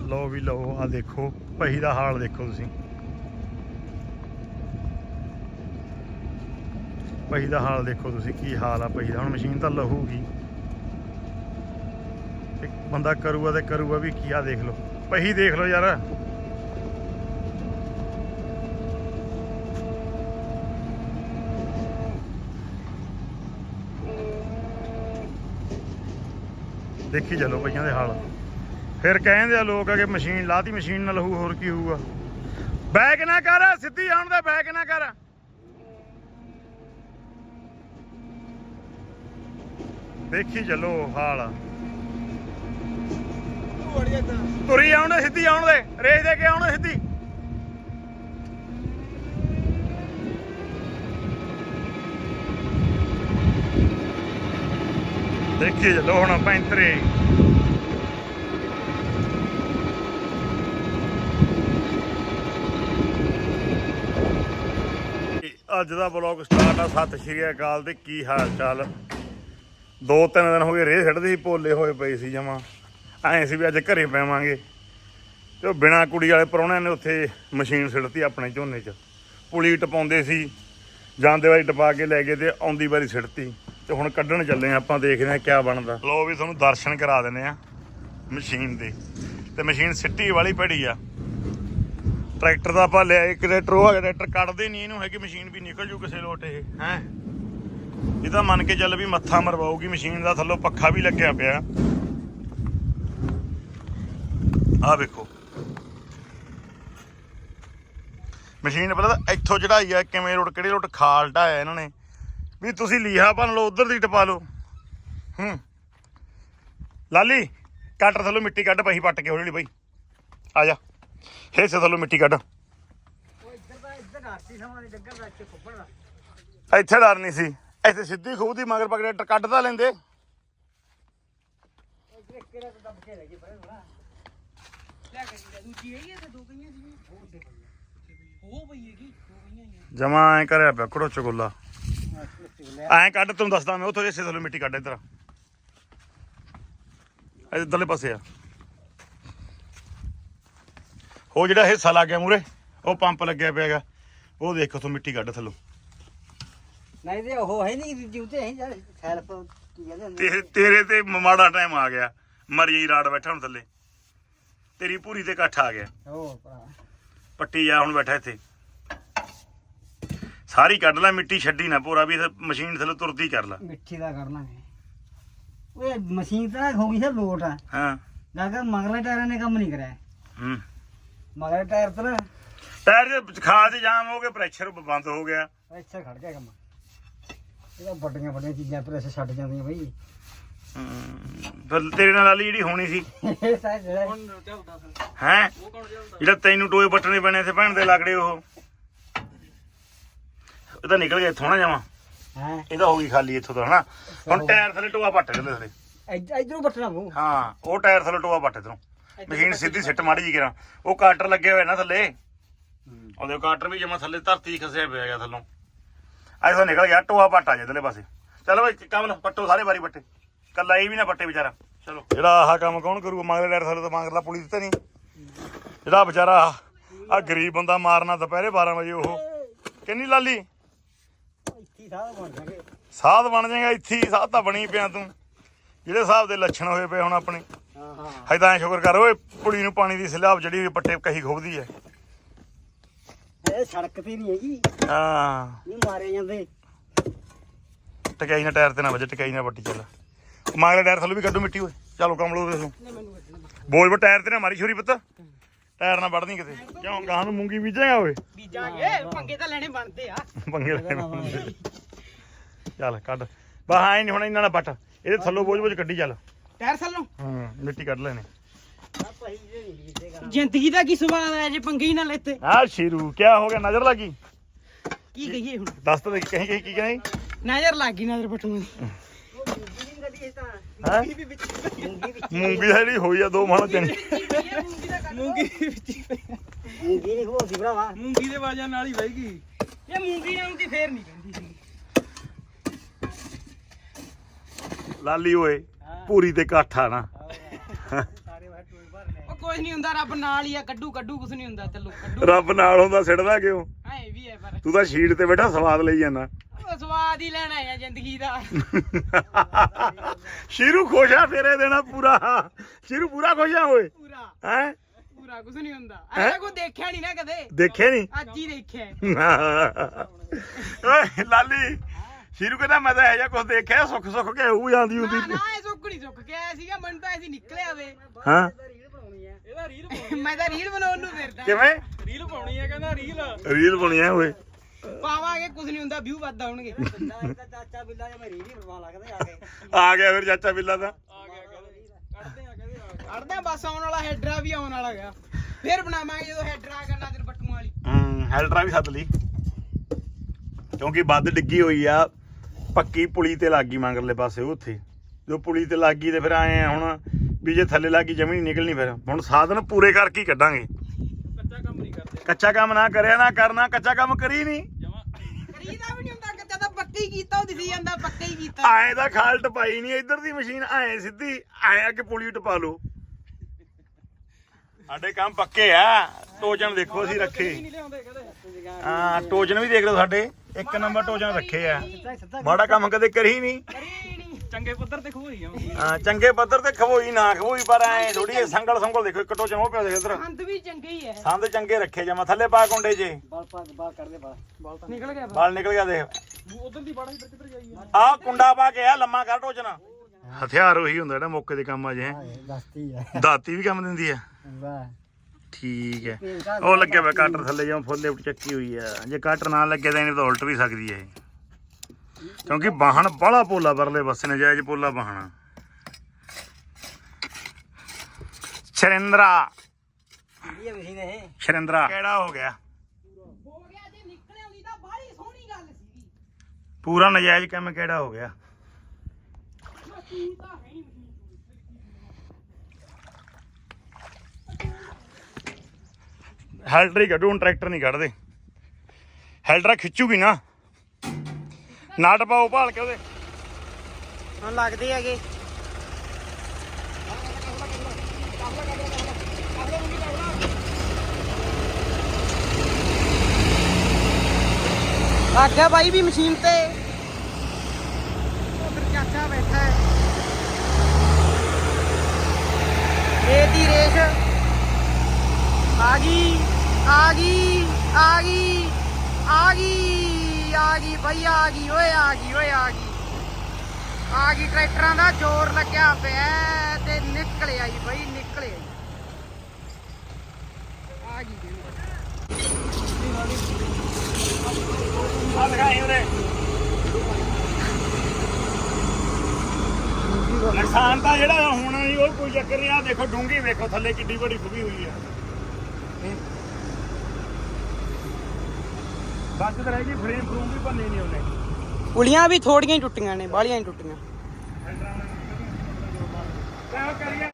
ਲਓ ਵੀ ਲਓ ਆ ਦੇਖੋ ਪਹੀ ਦਾ ਹਾਲ ਦੇਖੋ ਤੁਸੀਂ। ਪਹੀ ਦਾ ਹਾਲ ਦੇਖੋ ਤੁਸੀਂ, ਕੀ ਹਾਲ ਆ ਪਹੀ ਦਾ। ਹੁਣ ਮਸ਼ੀਨ ਤਾਂ ਲਹੂਗੀ। ਇੱਕ ਬੰਦਾ ਕਰੂਗਾ ਤੇ ਕਰੂਗਾ ਵੀ ਕੀ ਆ, ਦੇਖ ਲਓ। ਪਹੀ ਦੇਖ ਲਓ ਯਾਰ। ਦੇਖੀ ਚਲੋ ਪਈਆਂ ਦੇ ਹਾਲ। ਫਿਰ ਕਹਿੰਦੇ ਆ ਲੋਕ ਆ ਕਿ ਮਸ਼ੀਨ, ਲਾਤੀ ਮਸ਼ੀਨ ਨਾਲ ਹੋਊ, ਹੋਰ ਕੀ ਹੋਊਗਾ। ਬੈਕ ਨਾ ਕਰ, ਸਿੱਧੀ ਆਉਣ ਦਾ ਬੈਕ ਨਾ ਕਰ। ਦੇਖੀ ਚੱਲੋ ਹਾਲ। ਤੁਰੀ ਆਉਣ, ਸਿੱਧੀ ਆਉਣ ਦੇ, ਰੇਸ ਦੇ ਕੇ ਆਉਣ ਸਿੱਧੀ। ਦੇਖੀ ਚਲੋ ਹੁਣ ਪੈਂਤਰੇ ਅੱਜ ਦਾ ਬਲੌਗ ਸਟਾਰਟ ਆ। ਸਤਿ ਸ਼੍ਰੀ ਅਕਾਲ ਤੇ ਕੀ ਹਾਲ ਚਾਲ? ਦੋ ਤਿੰਨ ਦਿਨ ਹੋ ਗਏ ਰੇਹ ਛੱਡਦੇ ਸੀ ਪੋਲੇ ਹੋਏ ਪਏ ਸੀ ਜਮਾ। ਐਂ ਸੀ ਵੀ ਅੱਜ ਘਰੇ ਪੈਵਾਂਗੇ। ਤੇ ਉਹ ਬਿਨਾ ਕੁੜੀ ਵਾਲੇ ਪਰੌਣਿਆਂ ਨੇ ਉੱਥੇ ਮਸ਼ੀਨ ਸਿੱਟਤੀ ਆਪਣੇ ਝੋਨੇ 'ਚ। ਪੁਲੀ ਟਪਾਉਂਦੇ ਸੀ, ਜਾਂਦੇ ਵਾਰੀ ਟਪਾ ਕੇ ਲੈ ਗਏ ਤੇ ਆਉਂਦੀ ਵਾਰੀ ਸਿੱਟਤੀ ਤੇ ਹੁਣ ਕੱਢਣ ਚੱਲੇ ਆ, ਆਪਾਂ ਦੇਖਦੇ ਆ ਕਿਆ ਬਣਦਾ। ਲੋ ਵੀ ਤੁਹਾਨੂੰ ਦਰਸ਼ਨ ਕਰਾ ਦਿੰਦੇ ਆ ਮਸ਼ੀਨ ਦੇ। ਤੇ ਮਸ਼ੀਨ ਸਿੱਟੀ ਵਾਲੀ ਪੜੀ ਆ। ਟਰੈਕਟਰ ਦਾ ਆਪਾਂ ਲਿਆ, ਇੱਕ ਟਰੈਕਟਰ ਉਹ ਹੈਗਾ ਟਰੈਕਟਰ ਕੱਢਦੇ ਨਹੀਂ, ਇਹਨੂੰ ਹੈਗੀ ਮਸ਼ੀਨ ਵੀ ਨਿਕਲ ਜੂ ਕਿਸੇ ਲੋਟ ਇਹ, ਹੈ। ਇਹ ਤਾਂ ਮੰਨ ਕੇ ਚੱਲ ਵੀ ਮੱਥਾ ਮਰਵਾਉਗੀ ਮਸ਼ੀਨ ਦਾ ਥੱਲੋਂ ਪੱਖਾ ਵੀ ਲੱਗਿਆ ਪਿਆ। ਆਹ ਵੇਖੋ। ਮਸ਼ੀਨ ਪਤਾ ਇੱਥੋਂ ਚੜਾਈ ਆ, ਕਿਵੇਂ ਰੋਡ ਕਿਹੜੇ ਰੋਡ ਖਾਲ ਢਾਇਆ ਇਹਨਾਂ ਨੇ। ਵੀ ਤੁਸੀਂ ਲੀਹਾ ਭੰਨ ਲਓ, ਉਧਰ ਦੀ ਟਪਾ ਲਓ। ਹੂੰ। ਲਾਲੀ ਕਟਰ ਥੱਲੋਂ ਮਿੱਟੀ ਕੱਢ ਪਈ ਪੱਟ ਕੇ ਹੌਲੀ ਹੌਲੀ, ਬਈ। ਆ ਜਾ। ਸੇ ਥੱਲੋਂ ਮਿੱਟੀ ਕੱਢ। ਇੱਥੇ ਡਰ ਨਹੀਂ ਸੀ। ਇੱਥੇ ਸਿੱਧੀ ਖੂਹ ਦੀ ਮਗਰ ਪਕੜੇ ਕੱਢ ਤਾਂ ਲੈਂਦੇ। ਜਮਾ ਐ ਕਰਿਆ ਪਿਆ ਕੜੋ ਚਗੋਲਾ ਐ ਕੱਢ, ਤੈਨੂੰ ਦੱਸਦਾ ਮੈਂ, ਉਥੋਂ ਹਿੱਸੇ ਥੱਲੋਂ ਮਿੱਟੀ ਕੱਢ ਇੱਧਰ। ਇੱਧਰਲੇ ਪਾਸੇ ਆ। ਉਹ ਜਿਹੜਾ ਹਿੱਸਾ ਲੱਗ ਗਿਆ ਮੂਰੇ ਉਹ ਪੰਪ ਲੱਗਿਆ ਪਿਆਗਾ ਉਹ ਦੇਖੋ ਤੂੰ ਮਿੱਟੀ ਕੱਢ ਥੱਲੋਂ। ਨਹੀਂ ਤੇ ਉਹ ਹੈ ਨਹੀਂ ਜਿਉਤੇ ਹੈ ਯਾਰ ਹੈਲਪ ਕੀ ਕਹਿੰਦੇ ਹੁੰਦੇ ਤੇਰੇ ਤੇਰੇ ਤੇ ਮਾੜਾ ਟਾਈਮ ਆ ਗਿਆ। ਮਰੀ ਰਾੜ ਬੈਠਾ ਹੁਣ ਥੱਲੇ। ਤੇਰੀ ਪੂਰੀ ਤੇ ਇਕੱਠ ਆ ਗਿਆ। ਉਹ ਭਰਾ। ਪੱਟੀ ਆ ਹੁਣ ਬੈਠਾ ਇੱਥੇ। ਸਾਰੀ ਕੱਢ ਲੈ ਮਿੱਟੀ ਛੱਡੀ ਨਾ ਪੂਰਾ ਵੀ ਮਸ਼ੀਨ ਥੱਲੇ ਤੁਰਦੀ ਕਰ ਲੈ। ਮਿੱਠੀ ਦਾ ਕਰਨਾ ਹੈ ਓਏ ਮਸ਼ੀਨ ਤਾਂ ਹੋ ਗਈ ਸਰ ਲੋਟ ਆ। ਹਾਂ। ਲਾਗਾ ਮਗਰਲੇ ਟਾਇਰਾਂ ਨੇ ਕੰਮ ਨਹੀਂ ਕਰਿਆ। ਹੂੰ। ਮਗਰਲੇ ਟਾਇਰ ਤਾਂ ਨਾ ਟਾਇਰ ਦੇ ਖਾਦ ਜਾਮ ਹੋ ਗਏ ਪ੍ਰੈਸ਼ਰ ਬੰਦ ਹੋ ਗਿਆ। ਇੱਥੇ ਖੜ ਗਿਆ ਕੰਮ। ਇਹਦਾ ਵੱਡੀਆਂ ਵੱਡੀਆਂ ਚੀਜ਼ਾਂ ਪ੍ਰੈਸ ਛੱਡ ਜਾਂਦੀਆਂ ਬਈ। ਹੂੰ। ਫਿਰ ਤੇਰੇ ਨਾਲ ਵਾਲੀ ਜਿਹੜੀ ਹੋਣੀ ਸੀ। ਇਹ ਹੈ। ਜਿਹੜਾ ਤੈਨੂੰ ਟੋਏ ਪੱਟਣੇ ਪੈਣੇ ਸੀ ਭੈਣ ਦੇ ਲੱਗੜੇ ਉਹ। ਇਹ ਤਾਂ ਨਿਕਲ ਗਿਆ ਇੱਥੋਂ ਨਾ ਜਾਵਾਂ ਹਾਂ? ਇਹਦਾ ਹੋ ਗਈ ਖਾਲੀ ਇੱਥੋਂ ਤਾਂ ਹਨਾ? ਹੁਣ ਟਾਇਰ ਥੱਲੇ ਟੋਆ ਪੱਟ ਦੇ ਥੱਲੇ ਇਧਰੋਂ ਬੱਟਣਾ ਮੂੰਹ ਹਾਂ ਉਹ ਟਾਇਰ ਥੱਲੇ ਟੋਆ ਪੱਟ ਇਧਰੋਂ। ਮਸ਼ੀਨ ਸਿੱਧੀ ਸਿੱਟ ਮਾੜੀ ਜੀ ਕਰਾਂ। ਉਹ ਕਾਟਰ ਲੱਗੇ ਹੋਏ ਨਾ ਥੱਲੇ। ਉਹਦੇ ਕਾਟਰ ਵੀ ਜਮਾ ਥੱਲੇ ਧਰਤੀ ਖਸਿਆ ਪਿਆ ਹੈਗਾ ਥੱਲੋਂ। ਐਸਾ ਨਿਕਲ ਗਿਆ ਟੋਆ ਪੱਟ ਆ ਇਧਰਲੇ ਪਾਸੇ। ਚਲੋ ਬਈ ਕਮਲ ਪੱਟੋ ਸਾਰੇ ਵਾਰੀ ਪੱਟੇ। ਕੱਲਾ ਇਹ ਵੀ ਨਾ ਪੱਟੇ ਵਿਚਾਰਾ। ਚਲੋ। ਜਿਹੜਾ ਆਹ ਕੰਮ ਕੌਣ ਕਰੂਗਾ ਮਗਰ ਟਾਇਰ ਥੱਲੇ ਤਾਂ ਮੰਗਰਲਾ ਪੁਲਿਸ ਤੇ ਨਹੀਂ। ਜਿਹੜਾ ਵਿਚਾਰਾ ਆ ਗਰੀਬ ਬੰਦਾ ਮਾਰਨਾ ਦੁਪਹਿਰੇ 12 ਵਜੇ ਉਹ। ਕਿੰਨੀ ਲਾਲੀ? ਇੱਥੇ ਸਾਰਾ ਬਣ ਜਾਗੇ। ਸਾਧ ਬਣ ਜਾਏਗਾ ਇੱਥੇ ਹੀ ਸਾਧ ਤਾਂ ਬਣੀ ਪਿਆ ਤੂੰ। ਜਿਹੜੇ ਹਿਸਾਬ ਦੇ ਲੱਛਣ ਹੋਏ ਪਏ ਹੁਣ ਆਪਣੇ। ਹਾਂ। ਹਾਂ ਤਾਂ ਸ਼ੁਕਰ ਕਰ ਓਏ ਕੁੜੀ ਨੂੰ ਪਾਣੀ ਦੀ ਸਲਾਬ ਜਿਹੜੀ ਹੋਈ ਪੱਟੇ ਕਹੀ ਖੋਬਦੀ ਐ। ਇਹ ਸੜਕ ਤੇ ਨਹੀਂ ਹੈਗੀ। ਹਾਂ। ਇਹ ਮਾਰੇ ਜਾਂਦੇ। ਟਕਾਈ ਨਾਲ ਟਾਇਰ ਤੇ ਨਾ ਵੱਜੇ ਟਕਾਈ ਨਾਲ ਵੱਟੀ ਚੱਲ। ਮਗਲੇ ਟਾਇਰ ਥੱਲੇ ਵੀ ਕੱਢੋ ਮਿੱਟੀ ਓਏ। ਚਲੋ ਕਮਲੋ ਦੇ ਬੋਲ ਬੋ ਟਾਇਰ ਤੇ ਨਾ ਮਾਰੀ ਛੁਰੀ ਪੁੱਤ। ਟਾਇਰ ਨਾ ਵੱਢਦੀ ਕਿਤੇ। ਕਿਉਂ ਗਾਂ ਨੂੰ ਮੂੰਗੀ ਬੀਜਾਂਗਾ ਓਏ? ਬੀਜਾਂਗੇ ਪੰਗੇ ਤਾਂ ਲੈਣੇ ਬਣਦੇ ਆ। ਪੰਗੇ ਲੈਣੇ। ਚੱਲ ਕੱਢ। ਬਾ ਹਾਂ ਨਹੀਂ ਹੁਣ ਇਹਨਾਂ ਨਾਲ ਪੱਟ ਇਹਦੇ ਥੱਲੋਂ ਬੋਝ ਬੋਝ ਕੱਢੀ ਚੱਲ। ਟਾਇਰ ਥੱਲੋਂ ਹਾਂ ਮਿੱਟੀ ਕੱਢ ਲੈਣੇ। ਜ਼ਿੰਦਗੀ ਦਾ ਕੀ ਸਵਾਲ ਹੈ ਜੇ ਪੰਗੇ ਹੀ ਨਾ ਲੈਤੇ? ਆ ਸ਼ੀਰੂ ਕਿਆ ਹੋ ਗਿਆ? ਨਜ਼ਰ ਲੱਗੀ? ਕੀ ਕਹੀਏ ਹੁਣ? ਦੱਸ ਤਾਂ ਦੇ ਕਹੀਂ ਕਹੀਂ ਕੀ ਕਹੀਂ? ਨਜ਼ਰ ਲੱਗ ਗਈ ਨਜ਼ਰ ਪਟੂ ਦੀ ਮੂੰਗੀ ਹੈ? ਮੂੰਗੀ ਜਿਹੜੀ ਹੋਈ ਆ ਦੋ ਮਣ ਚੰਗੀ ਮੂੰਗੀ ਦੇ ਵਿੱਚ ਮੂੰਗੀ ਹੋ ਦੇ ਵਾਜਾਂ ਨਾਲ ਹੀ ਵਹਿ ਗਈ। ਇਹ ਮੂੰਗੀ ਨਾ ਹੁੰਦੀ ਫੇਰ ਨਹੀਂ ਸੀ ਲਾਲੀ ਓਏ। ਪੂਰੀ ਤੇ ਕਾਠਾ ਨਾ। ਉਹ ਕੁਝ ਨਹੀਂ ਹੁੰਦਾ ਰੱਬ ਨਾਲ ਹੀ ਆ ਕੱਢੂ ਕੱਢੂ ਕੁਝ ਨਹੀਂ ਹੁੰਦਾ ਚੱਲੋ ਕੱਢੂ। ਰੱਬ ਨਾਲ ਹੁੰਦਾ ਸਿੱਟਦਾ ਕਿਉਂ? ਹਾਂ ਇਹ ਵੀ ਹੈ ਪਰ। ਤੂੰ ਤਾਂ ਸ਼ੀਟ ਤੇ ਬੈਠਾ ਸਵਾਦ ਲਈ ਜਾਂਦਾ। ਉਹ ਸਵਾਦ ਹੀ ਲੈਣਾ ਹੈ ਜ਼ਿੰਦਗੀ ਦਾ। ਸ਼ੀਰੂ ਖੁਸ਼ ਆ ਫੇਰੇ ਦੇਣਾ ਪੂਰਾ। ਸ਼ੀਰੂ ਪੂਰਾ ਖੁਸ਼ ਆ ਓਏ। ਪੂਰਾ। ਹੈ? ਪੂਰਾ ਕੁਝ ਨਹੀਂ ਹੁੰਦਾ। ਐਸਾ ਕੋਈ ਦੇਖਿਆ ਨਹੀਂ ਨਾ ਕਦੇ। ਦੇਖੇ ਨਹੀਂ ਅੱਜ ਹੀ ਦੇਖਿਆ। ਓਏ ਲਾਲੀ। ਸ਼ੀਰੂ ਕਹਿੰਦਾ ਮੈਂ ਤਾਂ ਇਹ ਜਿਹਾ ਕੁਝ ਦੇਖਿਆ ਸੁੱਖ ਸੁੱਖ ਕੇ ਹੋਊ ਜਾਂਦੀ ਹੁੰਦੀ ਨਾ ਨਾ ਇਹ ਸੁੱਕ ਨਹੀਂ ਸੁੱਕ ਗਿਆ ਸੀਗਾ ਮੈਨੂੰ ਤਾਂ ਐਸੀ ਨਿਕਲਿਆ ਵੇ। ਹਾਂ। ਇਹਦਾ ਰੀਲ ਮੈਂ ਤਾਂ ਰੀਲ ਬਣਾਉਣ ਨੂੰ ਫਿਰਦਾ। ਕਿਵੇਂ? ਰੀਲ ਪਾਉਣੀ ਹੈ ਕਹਿੰਦਾ ਰੀਲ। ਰੀਲ ਬਣਿਆ ਓਏ। ਪਾਵਾਂਗੇ ਕੁਝ ਨਹੀਂ ਹੁੰਦਾ ਵਿਊ ਵੱਧ ਆਉਣਗੇ। ਚਾਚਾ ਬਿੱਲਾ ਜਿਹਾ ਮੈਂ ਰੀੜੀ ਬਣਵਾ ਲੱਗਦਾ ਆ ਕੇ। ਆ ਗਿਆ ਫਿਰ ਚਾਚਾ ਬਿੱਲਾ ਦਾ ਆ ਗਿਆ ਕੱਢਦੇ ਆ ਕਹਿੰਦੇ ਕੱਢਦੇ ਬਸ ਆਉਣ ਵਾਲਾ ਹੈਡਰਾ ਵੀ ਆਉਣ ਵਾਲਾ ਹੈਗਾ। ਫਿਰ ਬਣਾਵਾਂਗੇ ਜਦੋਂ ਹੈਡਰਾ ਕਰਨਾ ਤੇ ਬੱਟੂਆਂ ਵਾਲੀ। ਹੂੰ ਹੈਲਟਰਾ ਵੀ ਸੱਦ ਲਈ। ਕਿਉਂਕਿ ਵੱਧ ਡਿੱਗੀ ਹੋਈ ਆ ਪੱਕੀ ਪੁਲੀ ਤੇ ਲੱਗੀ ਮੰਗਰਲੇ ਪਾਸੇ ਉੱਥੇ। ਜੋ ਪੁਲੀ ਤੇ ਲੱਗੀ ਤੇ ਫਿਰ ਆਏ ਆ ਹੁਣ ਵੀ ਜੇ ਥੱਲੇ ਲੱਗੀ ਜਮੀ ਨਹੀਂ ਨਿਕਲਣੀ ਫਿਰ। ਹੁਣ ਸਾਧਨ ਪੂਰੇ ਕਰਕੇ ਹੀ ਕੱਢਾਂਗੇ। ਕੱਚਾ ਕੰਮ ਨਹੀਂ ਕਰਦੇ। ਕੱਚਾ ਕੰਮ ਨਾ ਕਰਿਆ ਨਾ ਕਰਨਾ ਕੱਚਾ ਕੰਮ ਕਰੀ ਨਹੀਂ। ਜਮਾ। ਕਰੀਦਾ ਵੀ ਨਹੀਂ ਹੁੰਦਾ ਕੱਚਾ ਤਾਂ ਪੱਕਾ ਹੀ ਕੀਤਾ ਉਹ ਦਿਸੀ ਜਾਂਦਾ ਪੱਕਾ ਹੀ ਕੀਤਾ। ਆਏ ਦਾ ਖਾਲ ਟਪਾਈ ਨਹੀਂ ਇੱਧਰ ਦੀ ਮਸ਼ੀਨ ਆਏ ਸਿੱਧੀ ਆਏ ਕਿ ਪੁਲੀ ਟਪਾ ਲਓ। ਸਾਡੇ ਕੰਮ ਪੱਕੇ ਆ। ਟੋਜਨ ਦੇਖੋ ਅਸੀਂ ਰੱਖੇ। ਹਾਂ ਟੋਜਨ ਵੀ ਦੇਖ ਲਓ ਸਾਡੇ। ਇੱਕ ਨੰਬਰ ਟੋਜਨ ਰੱਖੇ ਆ। ਮਾੜਾ ਕੰਮ ਕਦੇ ਕਰੀ ਨਹੀਂ ਕਰੀ ਨਹੀਂ ਚੰਗੇ ਪੁੱਤਰ ਤੇ ਖੋਈ ਆ ਹਾਂ ਚੰਗੇ ਪੱਧਰ ਤੇ ਖਵੋਈ ਨਾ ਖਵੋਈ ਪਰ ਐ ਥੋੜੀ ਸੰਗਲ ਸੰਗਲ ਦੇਖੋ ਇੱਕ ਟੋਜਨ ਉਹ ਪਿਆ ਦੇਖ ਇਧਰ। ਅੰਤ ਵੀ ਚੰਗੇ ਹੀ ਹੈ ਸੰਦ ਚੰਗੇ ਰੱਖੇ ਜਮਾ ਥੱਲੇ ਪਾ ਕੁੰਡੇ ਜੇ। ਬਾਲ ਪਾ ਬਾਲ ਕਰਦੇ ਬਾਲ। ਬਾਲ ਤਾਂ ਨਿਕਲ ਗਿਆ ਬਾਲ ਨਿਕਲ ਗਿਆ ਦੇਖ। ਉਧਰ ਦੀ ਬਾੜਾ ਇੱਧਰ ਕਿੱਧਰ ਜਾਈ ਆਹ ਕੁੰਡਾ ਪਾ ਕੇ ਆ ਲੰਮਾ ਕਰ ਟੋਜਨ ਹਥਿਆਰ ਉਹੀ ਹੁੰਦਾ ਜਿਹੜਾ ਮੌਕੇ ਦੇ ਕੰਮ ਆ ਜੇ। ਦਸਤੀ ਹੈ ਦਾਤੀ ਵੀ ਕੰਮ ਦਿੰਦੀ ਆ। ਵਾਹ। ਠੀਕ ਹੈ। ਉਹ ਲੱਗਿਆ ਵਾ ਕਟਰ ਥੱਲੇ ਜਿਵੇਂ ਫੁੱਲੇ ਉੱਤੇ ਚੱਕੀ ਹੋਈ ਆ। ਜੇ ਕਟਰ ਨਾ ਲੱਗੇ ਤਾਂ ਇਹਨੇ ਤਾਂ ਉਲਟ ਵੀ ਸਕਦੀ ਹੈ ਕਿਉਂਕਿ ਬਾਹਣ ਬੜਾ ਪੋਲਾ ਪਰਲੇ ਪਾਸੇ ਨੇ ਜਾਇਜ਼ ਪੋਲਾ ਬਾਹਣਾ ਸ਼ਰਿੰਦਰਾ ਇਹ ਮਸ਼ੀਨ ਹੈ ਸ਼ਰਿੰਦਰਾ ਕਿਹੜਾ ਹੋ ਗਿਆ? ਹੋ ਗਿਆ ਜੇ ਨਿਕਲ ਆਉਂਦੀ ਤਾਂ ਬਾਹਲੀ ਸੋਹਣੀ ਗੱਲ ਸੀਗੀ। ਪੂਰਾ ਨਜਾਇਜ਼ ਕੰਮ ਕਿਹੜਾ ਹੋ ਗਿਆ? ਤੂੰ ਹੀ ਨਹੀਂ ਹੈਲਡਰ ਹੀ ਕੱਢੂ, ਹੁਣ ਟਰੈਕਟਰ ਨਹੀਂ ਕੱਢਦੇ। ਹੈਲਡਰਾ ਖਿੱਚੂਗੀ ਨਾ। ਨਾਟ ਪਾਓ, ਭਾਲ ਕੇ ਉਹਦੇ। ਹੁਣ ਲੱਗਦੇ ਹੈਗੇ। ਆ ਗਿਆ ਬਾਈ ਵੀ ਮਸ਼ੀਨ ਤੇ ਉਧਰ ਚਾਚਾ ਬੈਠਾ ਹੈ ਇਹ ਦੀ ਰੇਸ ਆ ਗਈ ਆ ਗਈ ਆ ਗਈ ਆ ਗਈ ਆ ਗਈ ਬਈ ਆ ਗਈ ਓਏ ਆ ਗਈ ਓਏ ਆ ਗਈ। ਆ ਗਈ ਟਰੈਕਟਰਾਂ ਦਾ ਜ਼ੋਰ ਲੱਗਿਆ ਪਿਆ ਹੈ ਤੇ ਨਿਕਲ ਆਈ ਬਈ ਨਿਕਲ ਆਈ ਆ ਗਈ ਆ ਉਹਦੇ ਨੁਕਸਾਨ ਤਾਂ ਜਿਹੜਾ ਹੋਣਾ ਨਹੀਂ ਉਹ ਕੋਈ ਚੱਕਰ ਨਹੀਂ ਆ ਦੇਖੋ ਡੂੰਗੀ ਵੇਖੋ ਥੱਲੇ ਕਿੱਡੀ ਵੱਡੀ ਖੁਬੀ ਹੋਈ ਆ। ਬਚਤ ਰਹਿ ਗਈ ਫਰੇਮ ਫਰੂਮ ਵੀ ਭੰਨੇ ਨਹੀਂ ਉਹਨੇ। ਪੁਲੀਆਂ ਵੀ ਥੋੜੀਆਂ ਹੀ ਟੁੱਟੀਆਂ ਨੇ ਬਾਹਲੀਆਂ ਹੀ ਟੁੱਟੀਆਂ। ਕਿਆ ਕਰੀਏ।